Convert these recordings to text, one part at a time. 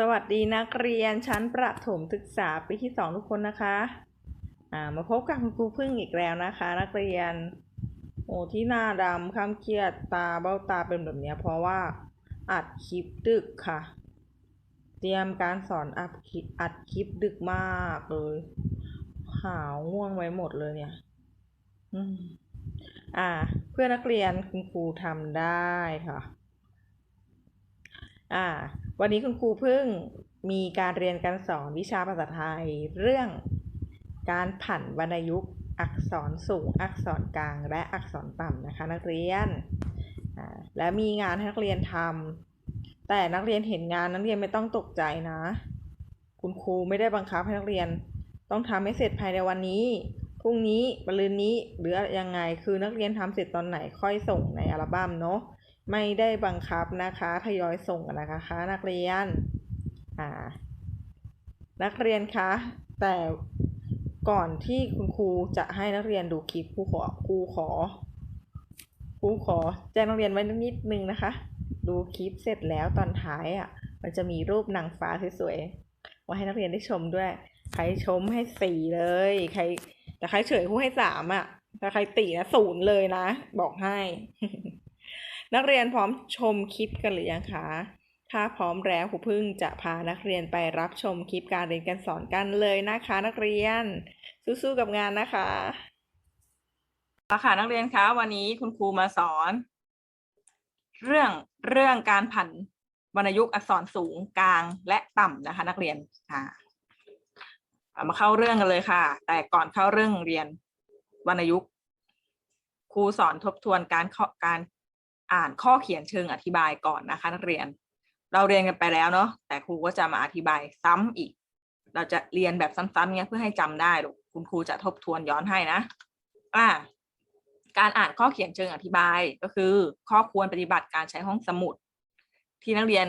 สวัสดีนักเรียนชั้นประถมศึกษาปีที่สองทุกคนนะคะมาพบกับคุณครูพึ่งอีกแล้วนะคะ นักเรียน โอ้ที่หน้าดำข้ามเครียดตาเบ้าตาเป็นแบบนี้เพราะว่าอัดคลิปดึกค่ะ เตรียมการสอนอัดคลิปอัดคลิปดึกมากเลยหาวง่วงไว้หมดเลยเนี่ยอ่า เพื่อนนักเรียนคุณครูทำได้ค่ะ อ่า วันนี้คุณครูเพิ่งมีการเรียนการสอนวิชาภาษาไทย เรื่องการผันวรรณยุกต์อักษรสูง อักษรกลาง และอักษรต่ำนะคะ นักเรียน และมีงานให้นักเรียนทำแต่นักเรียนเห็นงานนักเรียนไม่ต้องตกใจนะ คุณครูไม่ได้บังคับให้นักเรียน ต้องทำให้เสร็จภายในวันนี้พรุ่งนี้มะรืนนี้หรือยังไงคือนักเรียนทำเสร็จตอนไหนค่อยส่งในอัลบั้มเนาะ ไม่ได้บังคับนะคะทยอยส่งนะคะนักเรียนอ่านักเรียนคะแต่ก่อนที่คุณครูจะให้นักเรียนดูคลิปครูขอครูขอครูขอแจ้งนักเรียนไว้นิดนึงนะคะ ดูคลิปเสร็จแล้วตอนท้ายอะ มันจะมีรูปนางฟ้าสวยๆไว้ให้นักเรียนได้ชมด้วย ใครชมให้สี่เลย ใคร แต่ใครเฉยครูให้สามอะแต่ใครตีนะศูนย์เลยนะ บอกให้ นักเรียนพร้อมชมคลิปกันหรือยังคะ ถ้าพร้อมแล้วครูพึ่งจะพานักเรียนไปรับชมคลิปการเรียนการสอนกันเลยนะคะ นักเรียน สู้ๆกับงานนะคะเอาค่ะนักเรียนคะวันนี้คุณครูมาสอน เรื่องเรื่องการผันวรรณยุกต์อักษรสูงกลางและต่ำนะคะ นักเรียนค่ะมาเข้าเรื่องกันเลยค่ะ แต่ก่อนเข้าเรื่องเรียนวรรณยุกต์ครูสอนทบทวนการข้อการ อ่านข้อเขียนเชิงอธิบายก่อนนะคะนักเรียน เราเรียนกันไปแล้วเนาะแต่ครูก็จะมาอธิบายซ้ำอีก เราจะเรียนแบบซ้ำๆเนี้ยเพื่อให้จำได้ลูกคุณครูจะทบทวนย้อนให้นะอ่าการอ่านข้อเขียนเชิงอธิบายก็คือ ข้อควรปฏิบัติการใช้ห้องสมุด ที่นักเรียน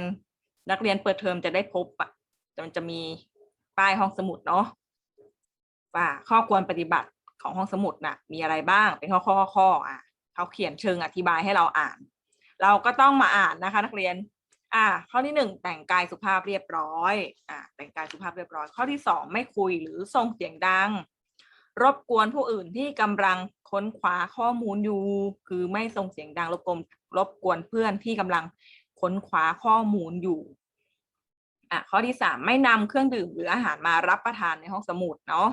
นักเรียนเปิดเทอมจะได้พบอะมันจะมีป้ายห้องสมุดเนาะว่าข้อควรปฏิบัติของห้องสมุดน่ะมีอะไรบ้างเป็นข้อข้อข้ออะ เขาเขียนเชิงอธิบายให้เราอ่าน เราก็ต้องมาอ่านนะคะ นักเรียน อ่า ข้อที่หนึ่งแต่งกายสุภาพเรียบร้อย อ่า แต่งกายสุภาพเรียบร้อย ข้อที่สองไม่คุยหรือส่งเสียงดัง รบกวนผู้อื่นที่กำลังค้นคว้าข้อมูลอยู่ คือไม่ส่งเสียงดังรบกวนรบกวนเพื่อนที่กำลังค้นคว้าข้อมูลอยู่อะข้อที่สามไม่นำเครื่องดื่มหรืออาหารมารับประทานในห้องสมุดเนาะ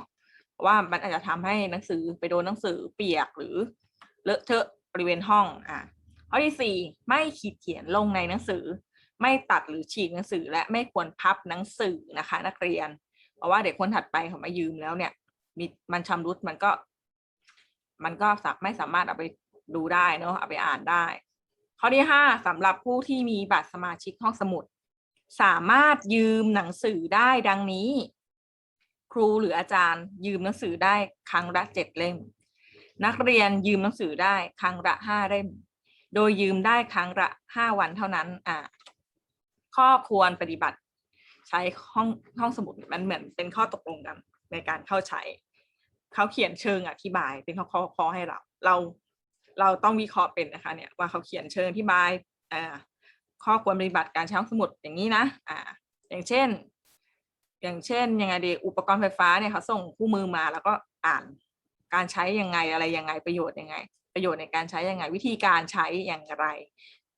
ว่ามันอาจจะทำให้หนังสือไปโดนหนังสือเปียกหรือ เลอะเทอะบริเวณห้องอะข้อที่สี่ไม่ขีดเขียนลงในหนังสือ ไม่ตัดหรือฉีกหนังสือและไม่ควรพับหนังสือนะคะ นักเรียน เพราะว่าเด็กคนถัดไปเขามายืมแล้วเนี่ย มีมันชำรุดมันก็ มันก็สาไม่สามารถเอาไปดูได้เนอะเอาไปอ่านได้ ข้อที่ห้าสำหรับผู้ที่มีบัตรสมาชิกห้องสมุด สามารถยืมหนังสือได้ดังนี้ ครูหรืออาจารย์ยืมหนังสือได้ครั้งละเจ็ดเล่ม นักเรียนยืมหนังสือได้ครั้งละห้าเล่ม โดยยืมได้ครั้งละห้าวันเท่านั้นอ่าข้อควรปฏิบัติ ใช้ห้องห้องสมุดมันเหมือนเป็นข้อตกลงกันในการเข้าใช้ เขาเขียนเชิงอธิบาย เป็นข้อข้อข้อให้เรา เราเราต้องวิเคราะห์เป็นนะคะเนี่ยว่าเขาเขียนเชิงอธิบายอ่าข้อควรปฏิบัติการใช้ห้องสมุดอย่างนี้นะอ่าอย่างเช่น อย่างเช่นยังไงดีอุปกรณ์ไฟฟ้าเนี่ยเขาส่งคู่มือมาแล้วก็อ่าน การใช้ยังไงอะไรยังไงประโยชน์ยังไง ประโยชน์ในการใช้ยังไง วิธีการใช้อย่างไร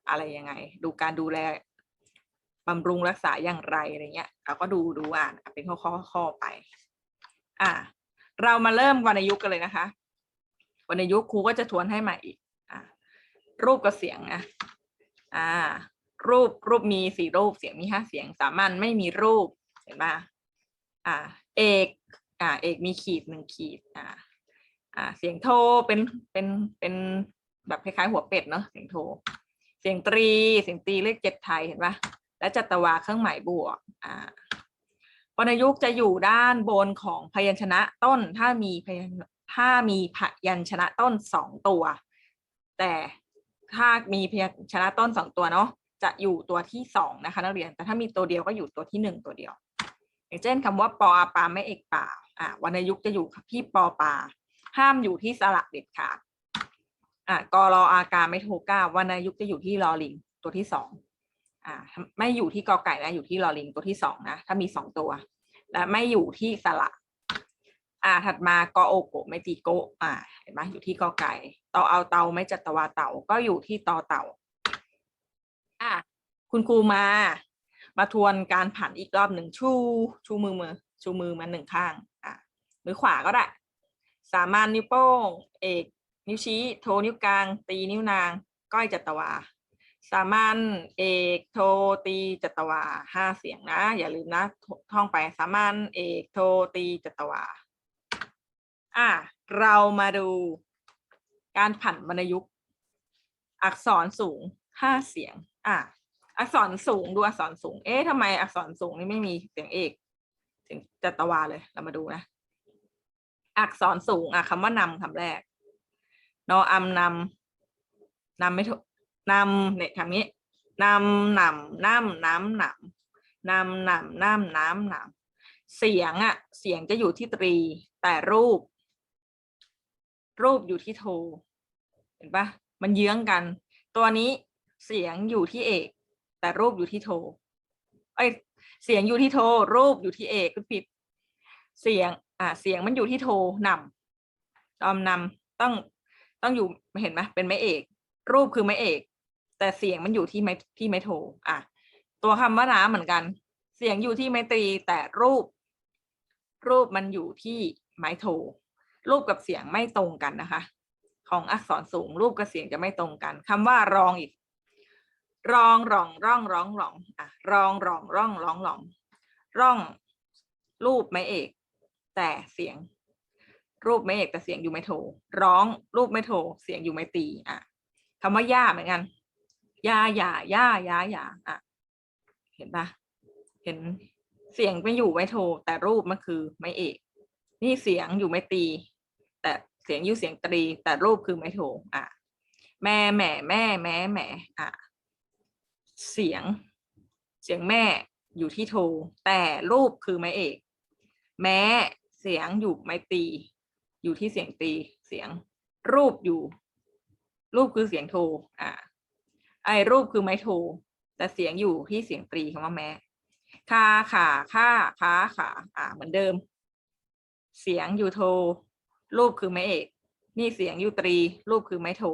อะไรยังไง ดูการดูแลบำรุงรักษาอย่างไรอะไรเงี้ยเราก็ดูดูอ่านเป็นข้อข้อข้อไป อ่า เรามาเริ่มวรรณยุกต์กันเลยนะคะวรรณยุกต์ครูก็จะทวนให้ใหม่อีกอ่ารูปกับเสียงนะอ่า รูปรูปมีสี่รูปเสียงมีห้าเสียงสามัญไม่มีรูปเห็นปะอ่า เอก อ่า เอกมีขีดหนึ่งขีด อ่า อ่าเสียงโทเป็นเป็นเป็นแบบคล้ายๆหัวเป็ดเนาะเสียงโท เสียงตรีเสียงตรีเลขเจ็ดไทยเห็นปะและจัตวาเครื่องหมายบวกอ่าวรรณยุกต์จะอยู่ด้านบนของพยัญชนะต้นถ้ามีพยัญถ้ามีพยัญชนะต้นสองตัว แต่ถ้ามีพยัญชนะต้นสองตัวเนาะจะอยู่ตัวที่สองนะคะนักเรียนแต่ถ้ามีตัวเดียวก็อยู่ตัวที่หนึ่งตัวเดียว อย่างเช่นคำว่าปออาปาไม่เอกป่าอ่าวรรณยุกต์จะอยู่ที่ปอปา ห้ามอยู่ที่สระเด็ดขาดอ่ากรออากาไม่โทก้าวรรณยุกต์จะอยู่ที่ลอลิงตัวที่สองอ่าไม่อยู่ที่กอไก่นะอยู่ที่ลอลิงตัวที่สองนะถ้ามีสองตัว และไม่อยู่ที่สระอ่าถัดมากอโอโกไม่ตีโกอ่าเห็นไหมอยู่ที่กอไก่ตอเอาเตาไม่จัตวาเต่าก็อยู่ที่ตอเต่าอะคุณครูมา มาทวนการผันอีกรอบหนึ่งชู ชูมือมือชูมือมาหนึ่งข้าง อะมือขวาก็ได้ สามัญนิ้วโป้ง เอก นิ้วชี้ โทนิ้วกลาง ตีนิ้วนาง ก้อยจัตวา สามัญเอกโทตีจัตวาห้าเสียงนะ อย่าลืมนะ ท่องไปสามัญเอกโทตีจัตวา อะ เรามาดูการผันวรรณยุกต์ อักษรสูงห้าเสียง อะ อักษรสูงดูอักษรสูง เอ๊ะทำไมอักษรสูงนี่ไม่มีเสียงเอกเสียงจัตวาเลย เรามาดูนะ อักษรสูงอะคำว่านำคำแรก นออำนำนำไม่ถูกนำเนี่ยคำนี้นำนำน้ำน้ำหนำนำนำน้ำน้ำหนำเสียงอะ เสียงจะอยู่ที่ตรี แต่รูป รูปอยู่ที่โท เห็นปะมันเยื้องกัน ตัวนี้เสียงอยู่ที่เอก แต่รูปอยู่ที่โทเอ้ยเสียงอยู่ที่โท รูปอยู่ที่เอกก็ผิด เสียง อ่าเสียงมันอยู่ที่โทนำจอมนำต้องต้องอยู่เห็นไหมเป็นไม้เอก รูปคือไม้เอก แต่เสียงมันอยู่ที่ไม้ที่ไม้โทอะตัวคำว่าน้ำเหมือนกัน เสียงอยู่ที่ไม้ตรีแต่รูป รูปมันอยู่ที่ไม้โทรูปกับเสียงไม่ตรงกันนะคะ ของอักษรสูง รูปกับเสียงจะไม่ตรงกันคำว่ารองอีก รองรองร่องร้องร่องอะรองรองร่องร้องร่อง ร่อง รูปไม่เอก แต่เสียง รูปไม่เอกแต่เสียงอยู่ไม่โท ร้องรูปไม่โท เสียงอยู่ไม่ตี อะคำว่าย่าเหมือนกันยาหย่าย่าย่าหย่าอะ เห็นปะเห็นเสียงไม่อยู่ไม่โท แต่รูปมันคือไม่เอก นี่เสียงอยู่ไม่ตี แต่เสียงอยู่เสียงตรี แต่รูปคือไม่โท อะ แม่แม่แม่แม่แม่อะ เสียง เสียงแม่อยู่ที่โท แต่รูปคือไม่เอก แม้ เสียงอยู่ไม่ตี อยู่ที่เสียงตีเสียง รูปอยู่ รูปคือเสียงโทอะไอรูปคือไม้โท แต่เสียงอยู่ที่เสียงตรีคำว่าแม้คาขาค่าค้าขาอะเหมือนเดิม เสียงอยู่โท รูปคือไม้เอก นี่เสียงอยู่ตรี รูปคือไม้โท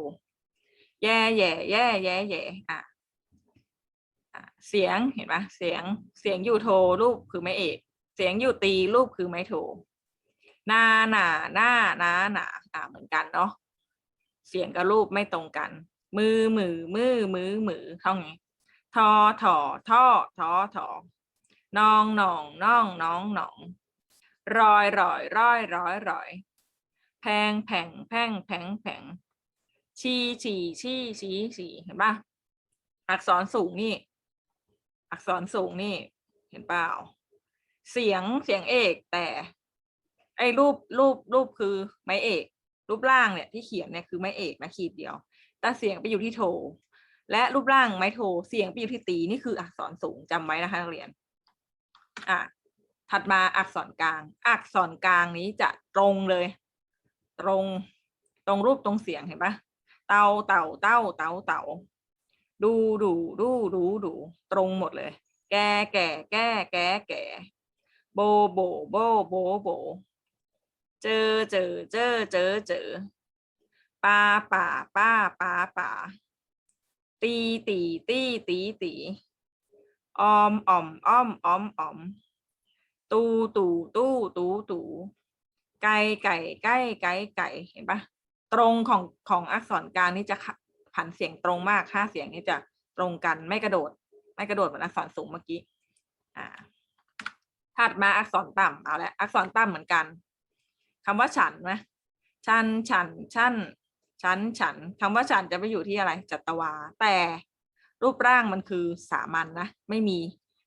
แย่แย่แย่แย่แย่อะอะเสียงเห็นปะเสียงเสียงอยู่โท รูปคือไม้เอก เสียงอยู่ตี รูปคือไม้โท หน้าหนาหน้าหนาหนาอะเหมือนกันเนาะเสียงกับรูปไม่ตรงกัน มือมือมือมือมือเท่าไงทอถอท่อทอถอนองหนองน้องน้องหนอง รอยรอยร้อยร้อยร้อยแพงแผงแพงแผงแผงชีฉี่ชี่ชี้ฉี่เห็นปะอักษรสูงนี่ อักษรสูงนี่ เห็นเปล่า เสียงเสียงเอกแต่ อ้รูปรูปรูปคือไม้เอก รูปร่างเนี่ยที่เขียนเนี่ยคือไม้เอกนะขีดเดียว แต่เสียงไปอยู่ที่โท และรูปร่างไม้โทเสียงไปอยู่ที่ตีนี่คืออักษรสูงจำไว้นะคะนักเรียนอะถัดมาอักษรกลาง อักษรกลางนี้จะตรงเลย ตรงตรงรูปตรงเสียงเห็นปะเตาเต่าเต้าเต่าเต่าดูดูดูดูดูตรงหมดเลย แกแก่แก้แก่แก่โบโบโบโบโบ เจอเจอเจอเจอเจอปาป่าป้าป้าป่า ตีตีตีตีตีออมอ่อมอ้อมอ้อมอ้อม ตูตูตู้ตูตูไก่ไก่ไก่ไก่ไก่เห็นปะตรงของของอักษรกลางนี่จะผันเสียงตรงมากค่าเสียงนี่จะตรงกันไม่กระโดด ไม่กระโดดเหมือนอักษรสูงเมื่อกี้ อ่าถัดมาอักษรต่ำเอาละอักษรต่ำเหมือนกัน คำว่าฉันไหมชันฉันชันฉันฉันคำว่าฉันจะไปอยู่ที่อะไรจัตวา แต่รูปร่างมันคือสามัญนนะไม่มี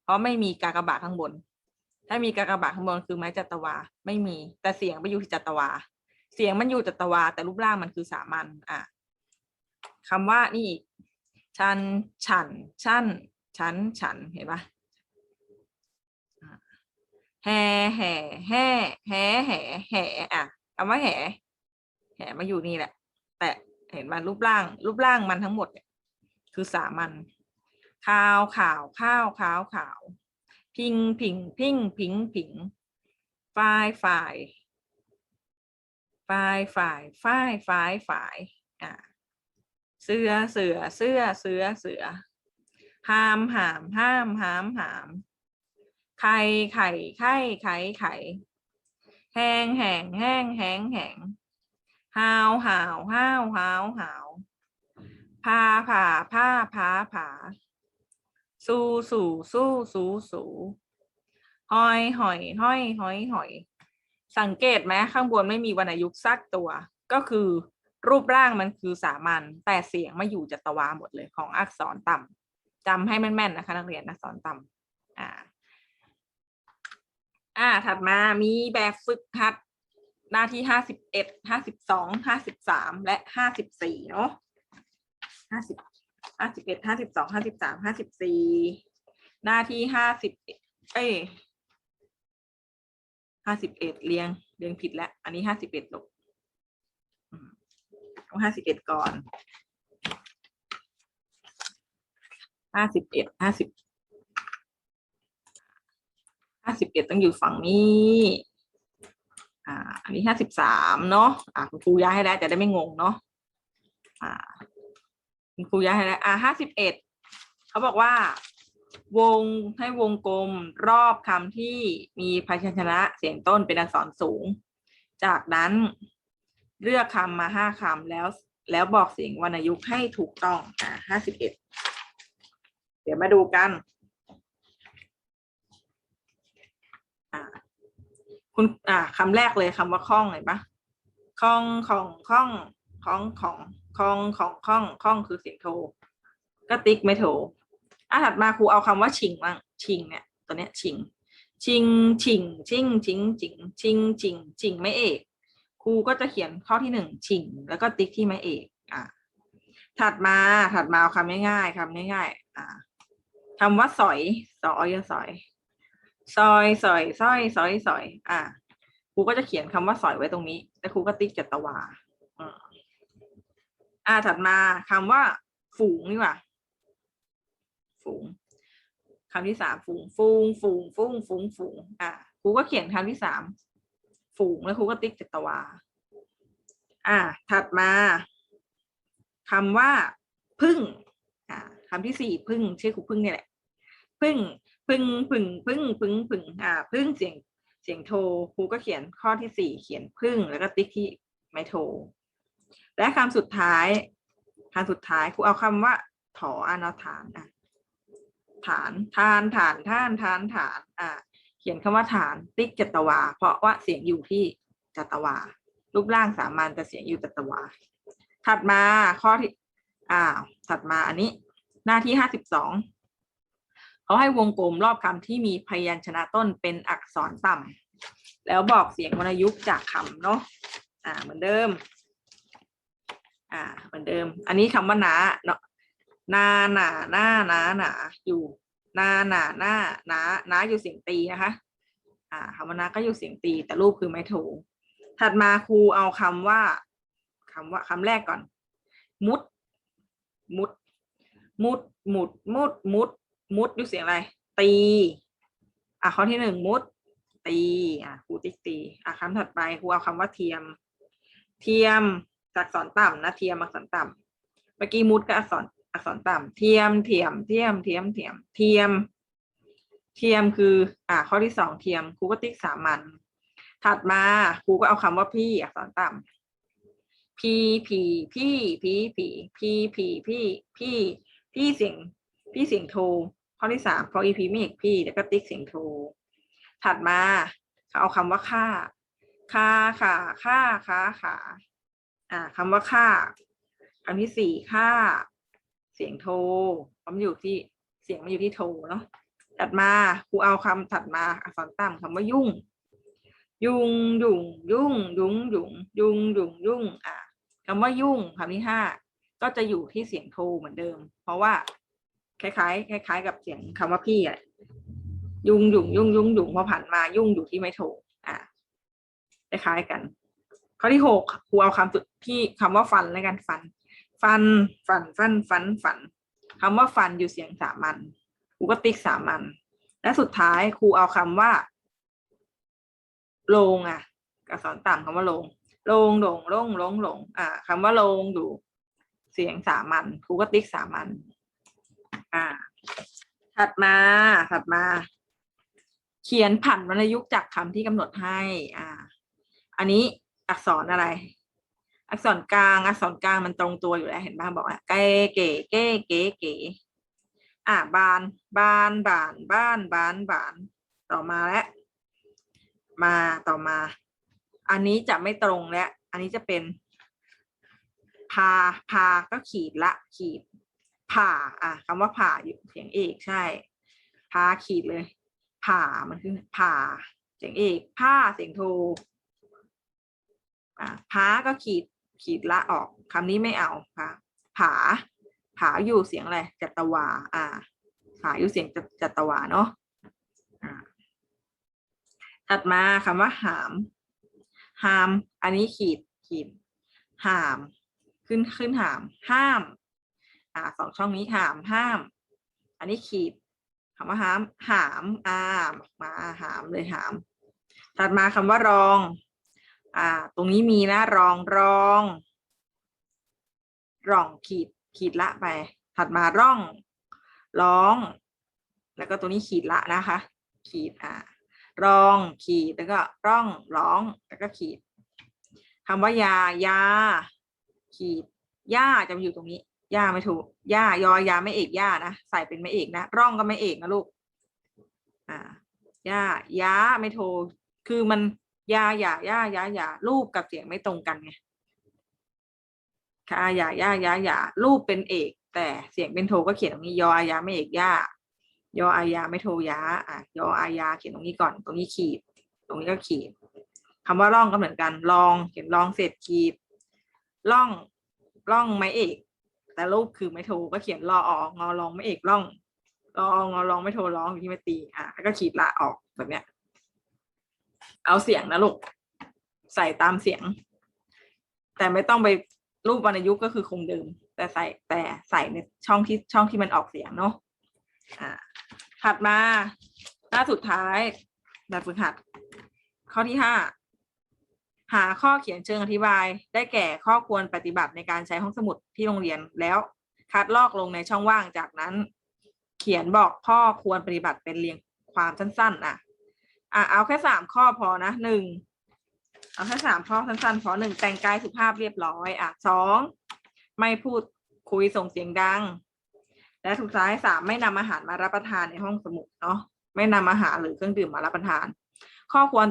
เพราะไม่มีกากบาทข้างบน ถ้ามีกากบาทข้างบนคือไม้จัตวาไม่มี แต่เสียงไปอยู่ที่จัตวา เสียงมันอยู่จัตวา แต่รูปร่างมันคือสามัญอะคำว่านี่อีกชันฉันชันฉันฉันเห็นปะ่ะ แห่แห่แห่แห่แห่แห่อะคำว่าแห่แห่มาอยู่นี่แหละ แต่เห็นมันรูปร่าง รูปร่างมันทั้งหมดเนี่ยคือสามัญข้าวข่าวข้าวขาวขาว พิงผิงพิงพิงผิงฝ่ายฝ่ายฝ่ายฝ่ายฝ่ายฝ่ายฝ่ายอ่าเสือเสือเสือเสือเสือห้ามหามห้ามหามหาม ไข่ไข่ไข่ไข่ไข่แห้งแห้งแห้งแห้งแห้งหาวหาวห้าวหาวหาวพาผ่าผ้าผาผาสู้สู่สู้สู้สู่หอยหอยห้อยหอยหอย สังเกตไหมข้างบนไม่มีวรรณยุกต์สักตัว ก็คือรูปร่างมันคือสามัญแต่เสียงมาอยู่จัตวาหมดเลยของอักษรต่ำจำให้แม่นๆนะคะ นักเรียนอักษรต่ำอ่า อ่า ถัดมามีแบบฝึกหัด หน้าที่ห้าสิบเอ็ดห้าสิบสองห้าสิบสามและห้าสิบสี่เนาะห้าสิบห้าสิบเอ็ดห้าสิบสองห้าสิบสามห้าสิบสี่หน้าที่ห้าสิบเอ้ยห้าสิบเอ็ดเรียงเรียงผิดแล้ว อันนี้ห้าสิบเอ็ดลกอืมต้องห้าสิบเอ็ดก่อนห้าสิบเอ็ดห้าสิบ ห้าสิบเอ็ดต้องอยู่ฝั่งนี้ อ่า อันนี้ห้าสิบสามเนาะ อ่าคุณครูย้ายให้แล้วจะได้ไม่งงเนาะ อ่า คุณครูย้ายให้แล้ว อะห้าสิบเอ็ดเขาบอกว่า วงให้วงกลมรอบคำที่มีพยัญชนะเสียงต้นเป็นอักษรสูง จากนั้นเลือกคำมาห้าคำแล้ว แล้วบอกเสียงวรรณยุกต์ให้ถูกต้อง อะห้าสิบเอ็ด เดี๋ยวมาดูกัน อ่า คุณอ่าคำแรกเลยคำว่าคล้องเห็นปะคล้องของคล้องคล้องของคล้องของคล้องคล้องคือเสียงโท ก็ติ๊กไม่โทอะถัดมาครูเอาคำว่าชิงบ้างชิงเนี่ยตัวเนี้ยชิง ชิงชิงชิงชิงชิงชิงชิงชิงไม่เอกครูก็จะเขียนข้อที่หนึ่งชิง แล้วก็ติ๊กที่ไม่เอกอะถัดมาถัดมาเอาคำง่ายๆคำง่ายๆอะคำว่าสอยสอยสอย ซอยสอยสอยสอยสอย อะครูก็จะเขียนคำว่าสอยไว้ตรงนี้แล้วครูก็ติ๊กจัตวาอ่าถัดมาคำว่า ฝูงนี่ว่า ฝูงคำที่สามฝูงฝูงฝูงฝูงฝูงฝูงอะครูก็เขียนคำที่สามฝูงแล้วครูก็ติ๊กจัตวา อ่า ถัดมาคำว่าพึ่งอ่าคำที่สี่พึ่งชื่อครูพึ่งเนี่ยแหละ พึ่ง พึ่งพึ่งพึ่งพึ่งพึ่งอ่าพึ่งเสียงเสียงโทรครูก็เขียนข้อที่สี่เขียนพึ่งแล้วก็ติ๊กที่ไม่โทรและคำสุดท้ายคำสุดท้ายครูเอาคำว่า ถออานอฐานอะฐานทานฐานท่านทานฐานอ่าเขียนคำว่าฐานติ๊กจัตวา เพราะว่าเสียงอยู่ที่จัตวา รูปร่างสามัญแต่เสียงอยู่จัตวา ถัดมาข้อที่อ่าถัดมาอันนี้ หน้าที่ห้าสิบสอง เขาให้วงกลมรอบคำที่มีพยัญชนะต้นเป็นอักษรต่ำแล้วบอกเสียงวรรณยุกต์จากคำเนาะอ่าเหมือนเดิม อ่า เหมือนเดิม อันนี้คำว่านาเนาะนาหนาหน้านาหนาอยู่นาหนาหน้านานาอยู่เสียงตีนะคะ อ่าคำว่านาก็อยู่เสียงตี แต่รูปคือไม่โทถัดมาครูเอาคำว่าคำว่าคำแรกก่อน มุด มุด มุด มุด มุด มุด มุดยุเสียงอะไร ตี อะข้อที่หนึ่งมุด ตี อะครูติ๊กตี อะคำถัดไปครูเอาคำว่าเทียม เทียมจากอักษรต่ำนะเทียมอักษรต่ำเมื่อกี้มุดก็อักษรอักษรต่ำเทียมเทียมเทียมเทียมเทียมเทียม เทียมคือ อะข้อที่สองเทียมครูก็ติ๊กสามัญถัดมาครูก็เอาคำว่าพี่อักษรต่ำพีผีพี่พีผีพี่ผีพี่พี่พี่เสียงพี่เสียงโท ข้อที่สามเพออีพีไม่เอกพี่แล้วก็ติ๊กเสียงโทถัดมาเขาเอาคำว่าค่าค่าค่ะค่าค่าขาอ่าคำว่าค่าคำที่สี่ค่า เสียงโทมันอยู่ที่เสียงมันอยู่ที่โทเนาะถัดมาครูเอาคำถัดมาอักษรต่ำคำว่ายุ่ง ยุ่งยุ่งยุ่งยุงยุงยุ่งยุงยุ่งอะคำว่ายุ่งคำที่ห้าก็จะอยู่ที่เสียงโทเหมือนเดิม เพราะว่า คล้ายๆคล้ายๆกับเสียงคำว่าพี่อะยุ่งยุ่งยุ่งยุ่งยุ่งพอผ่านมายุ่งอยู่ที่ไม่โทอะคล้ายๆกัน ข้อที่หกครูเอาคำสุดที่คำว่าฟันแล้วกันฟัน ฟันฟันฟันฟันฟันคำว่าฟันอยู่เสียงสามัญครูก็ติ๊กสามัญและสุดท้ายครูเอาคำว่าโลงอะกับสอนต่ำคำว่าโลงโลงโลงโลงโลงโลงอ่าคำว่าโลงอยู่เสียงสามัญครูก็ติ๊กสามัญ อ่าถัดมา ถัดมา เขียนผันวรรณยุกต์จากคำที่กำหนดให้ อ่า อันนี้อักษรอะไร อักษรกลาง อักษรกลางมันตรงตัวอยู่แล้วเห็นบ้างบอกว่าเก๋เก๋เก๋เก๋เก๋อ่าบาน บานบาน บ้านบานบาน ต่อมาแล้วมาต่อมา อันนี้จะไม่ตรงแล้วอันนี้จะเป็น พา พาก็ขีดละ ขีด ผ่า อะคำว่าผ่าอยู่เสียงเอกใช่พาขีดเลย ผ่ามันคือผ่า เสียงเอกผ้าเสียงโทอะพาก็ขีดขีดละออกคำนี้ไม่เอาพาผาผาอยู่เสียงอะไรจัตวา อ่าผาอยู่เสียงจัตจัตวาเนาะอ่าถัดมาคำว่าหาม หาม อันนี้ขีดขีดหาม ขึ้นขึ้นหาม ห้าม อ่าสองช่องนี้หามห้าม อันนี้ขีดคำว่าหาม หามอ่ามาหามเลยหาม ถัดมาคำว่ารอง อ่า ตรงนี้มีนะรองรองร่องขีดขีดละไป ถัดมาร่องร้อง แล้วก็ตัวนี้ขีดละนะคะ ขีดอ่ารองขีดแล้วก็ร่องร้องแล้วก็ขีดคำว่ายายา ขีดย่าจะอยู่ตรงนี้ ย่าไม่ถูก ย่ายอยาไม่เอกย่านะ ใส่เป็นไม่เอกนะ ร่องก็ไม่เอกนะลูก อ่า ย่ายาไม่โทรคือมันยาอย่าย่ายาอย่ารูปกับเสียงไม่ตรงกันไงค่ะอย่าย่าย่าอย่ารูปเป็นเอก แต่เสียงเป็นโทก็เขียนตรงนี้ ยออายาไม่เอกย่ายออายาไม่โทยาอะยออายาเขียนตรงนี้ก่อน ตรงนี้ขีด ตรงนี้ก็ขีดคำว่าร่องก็เหมือนกัน ลอง เขียนลองเสร็จขีด ร่อง ร่องไม่เอก แต่รูปคือไม่โทก็เขียนรออองอลองไม่เอกร่องรอองอลองไม่โทร้องอยู่ที่ไม่ตี อะแล้วก็ขีดละออกแบบเนี้ย เอาเสียงนะลูกใส่ตามเสียง แต่ไม่ต้องไปรูปวรรณยุกต์ก็คือคงเดิม แต่ใส่แต่ใส่ในช่องที่ช่องที่มันออกเสียงเนาะอ่า ถัดมาหน้าสุดท้ายแบบฝึกหัด ข้อที่ห้า หาข้อเขียนเชิงอธิบาย ได้แก่ข้อควรปฏิบัติในการใช้ห้องสมุดที่โรงเรียนแล้ว คัดลอกลงในช่องว่างจากนั้น เขียนบอกข้อควรปฏิบัติเป็นเรียงความสั้นๆอะอะเอาแค่สามข้อพอนะหนึ่งเอาแค่สามข้อสั้นๆพอหนึ่งแต่งกายสุภาพเรียบร้อยอะสองไม่พูดคุยส่งเสียงดัง และสุดท้ายสามไม่นำอาหารมารับประทานในห้องสมุดเนาะไม่นำอาหารหรือเครื่องดื่มมารับประทาน ข้อควร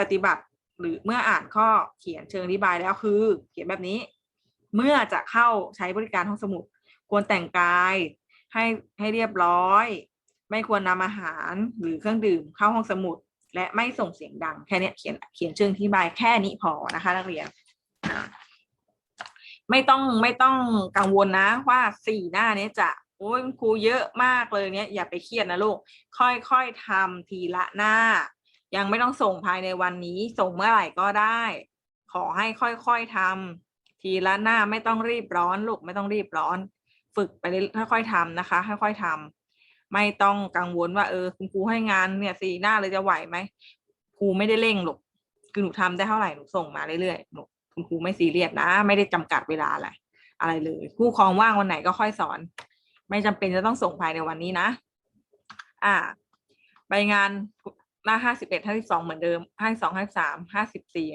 ปฏิบัติ หรือเมื่ออ่านข้อเขียนเชิงอธิบายแล้วคือ เขียนแบบนี้ เมื่อจะเข้าใช้บริการห้องสมุด ควรแต่งกายให้ให้เรียบร้อย ไม่ควรนำอาหารหรือเครื่องดื่มเข้าห้องสมุด และไม่ส่งเสียงดังแค่นี้เขียนเขียนเชิงอธิบายแค่นี้พอนะคะ นักเรียนไม่ต้องไม่ต้องกังวลนะว่าสี่หน้านี้จะโอ้ยครูเยอะมากเลยเนี้ยอย่าไปเครียดนะลูก ค่อยๆทำทีละหน้า ยังไม่ต้องส่งภายในวันนี้ ส่งเมื่อไหร่ก็ได้ ขอให้ค่อยๆทำทีละหน้าไม่ต้องรีบร้อนลูกไม่ต้องรีบร้อน ฝึกไปเรื่อยค่อยๆทำนะคะ ค่อยๆทำไม่ต้องกังวลว่าเออคุณครูให้งานเนี่ยสี่หน้าเลยจะไหวไหมครูไม่ได้เร่งหรอกคือหนูทำได้เท่าไหร่หนูส่งมาเรื่อยๆหนูคุณครูไม่ซีเรียสนะ ไม่ได้จำกัดเวลาอะไรอะไรเลยผู้ครองว่างวันไหนก็ค่อยสอน ไม่จำเป็นจะต้องส่งภายในวันนี้นะ อ่า ใบงาน หน้าห้าสิบเอ็ดห้าสิบสองเหมือนเดิมห้าสองห้าสามห้าสิบสี่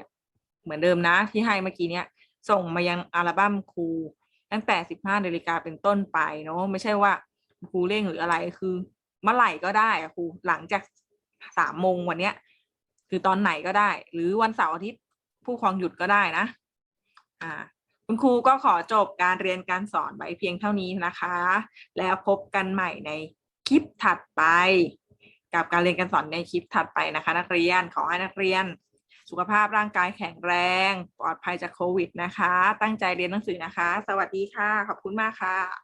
เหมือนเดิมนะที่ให้เมื่อกี้เนี้ย ส่งมายังอัลบั้มครูตั้งแต่สิบห้านาฬิกาเป็นต้นไปเนาะไม่ใช่ว่าครูเร่งหรืออะไรคือเมื่อไหร่ก็ได้ครูหลังจากสามโมงวันเนี้ย คือตอนไหนก็ได้ หรือวันเสาร์อาทิตย์ผู้ปกครองหยุดก็ได้นะ อ่า คุณครูก็ขอจบการเรียนการสอนไว้เพียงเท่านี้นะคะ แล้วพบกันใหม่ในคลิปถัดไป กับการเรียนการสอนในคลิปถัดไปนะคะ นักเรียนขอให้นักเรียน สุขภาพร่างกายแข็งแรง ปลอดภัยจากโควิดนะคะ ตั้งใจเรียนหนังสือนะคะ สวัสดีค่ะ ขอบคุณมากค่ะ